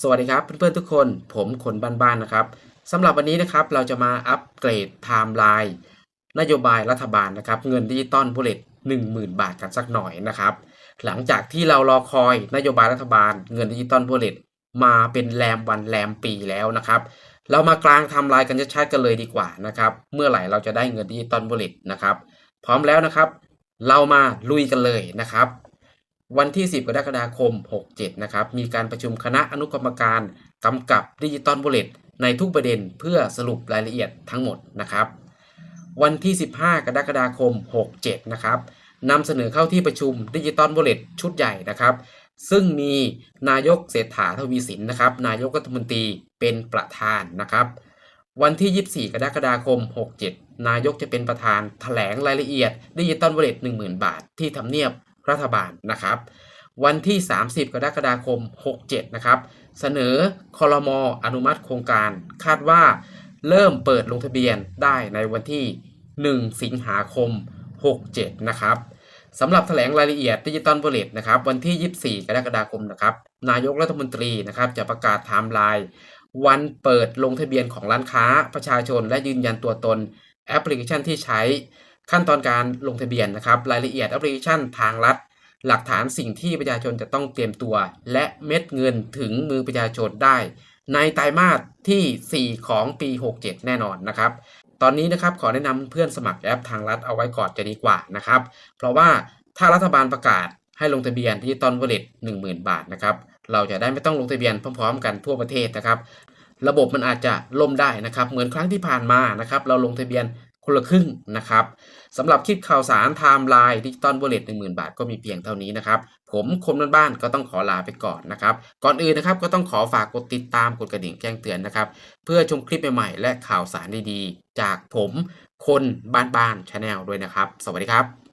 สวัสดีครับเพื่อนๆทุกคนผมคนบ้านๆนะครับสำหรับวันนี้นะครับเราจะมาอัปเกรดไทม์ไลน์นโยบายรัฐบาลนะครับ เงินดิจิตอลบุลเลต10,000 บาทกันสักหน่อยนะครับ หลังจากที่เรารอคอยนโยบายรัฐบาล เงินดิจิตอลบุลเลตมาเป็นแรมวันแรมปีแล้วนะครับ เรามากลางไทม์ไลน์กันชัดๆกันเลยดีกว่านะครับ เมื่อไหร่เราจะได้เงินดิจิตอลบุลเลตนะครับ พร้อมแล้วนะครับ เรามาลุยกันเลยนะครับ วันที่ 10 กรกฎาคม 67 นะครับ มีการประชุมคณะอนุกรรมการกำกับดิจิตอลบุลเลตในทุกประเด็นเพื่อสรุปรายละเอียดทั้งหมดนะครับ วันที่ 15 กรกฎาคม 67 นะครับนำเสนอเข้าที่ประชุมดิจิตอลบุลเลตชุดใหญ่นะครับ ซึ่งมีนายกเศรษฐาทวีสินนะครับ นายกรัฐมนตรีเป็นประธานนะครับ วันที่ 24 กรกฎาคม 67 นายกจะเป็นประธานแถลงรายละเอียดดิจิตอลวอลเลต10,000 บาทที่ทำเนียบ รัฐบาลนะครับ วันที่ 30 กรกฎาคม 67 นะครับ เสนอคอรมออนุมัติโครงการคาดว่าเริ่มเปิดลงทะเบียนได้ในวันที่ 1 สิงหาคม 67 นะครับสำหรับแถลงรายละเอียดดิจิตอลวอลเลตนะครับวันที่ 24 กรกฎาคมนะครับนายกรัฐมนตรีนะครับจะประกาศไทม์ไลน์วันเปิดลงทะเบียนของร้านค้าประชาชน และยืนยันตัวตนแอปพลิเคชันที่ใช้ ขั้นตอนการลงทะเบียนนะครับ รายละเอียดแอปพลิเคชันทางรัฐ หลักฐานสิ่งที่ประชาชนจะต้องเตรียมตัว และเม็ดเงินถึงมือประชาชนได้ ในไตรมาสที่ 4 ของปี 67 แน่นอนนะครับ ตอนนี้นะครับขอแนะนำเพื่อนสมัครแอปทางรัฐเอาไว้ก่อนจะดีกว่านะครับ เพราะว่าถ้ารัฐบาลประกาศให้ลงทะเบียนดิจิตอลวอลเล็ต10,000บาทนะครับเราจะได้ไม่ต้องลงทะเบียนพร้อมๆ กันทั่วประเทศนะครับ ระบบมันอาจจะล่มได้นะครับ เหมือนครั้งที่ผ่านมานะครับ เราลงทะเบียน คนละครึ่งนะครับสำหรับคลิปข่าวสารไทม์ไลน์ดิจิตอลวอลเล็ต10,000บาทก็มีเพียงเท่านี้นะครับ ผมคมบ้านๆก็ต้องขอลาไปก่อนนะครับ ก่อนอื่นนะครับก็ต้องขอฝากกดติดตามกดกระดิ่งแจ้งเตือนนะครับ เพื่อชมคลิปใหม่ๆและข่าวสารดีๆ จากผมคนบ้านๆชาแนลด้วยนะครับ สวัสดีครับ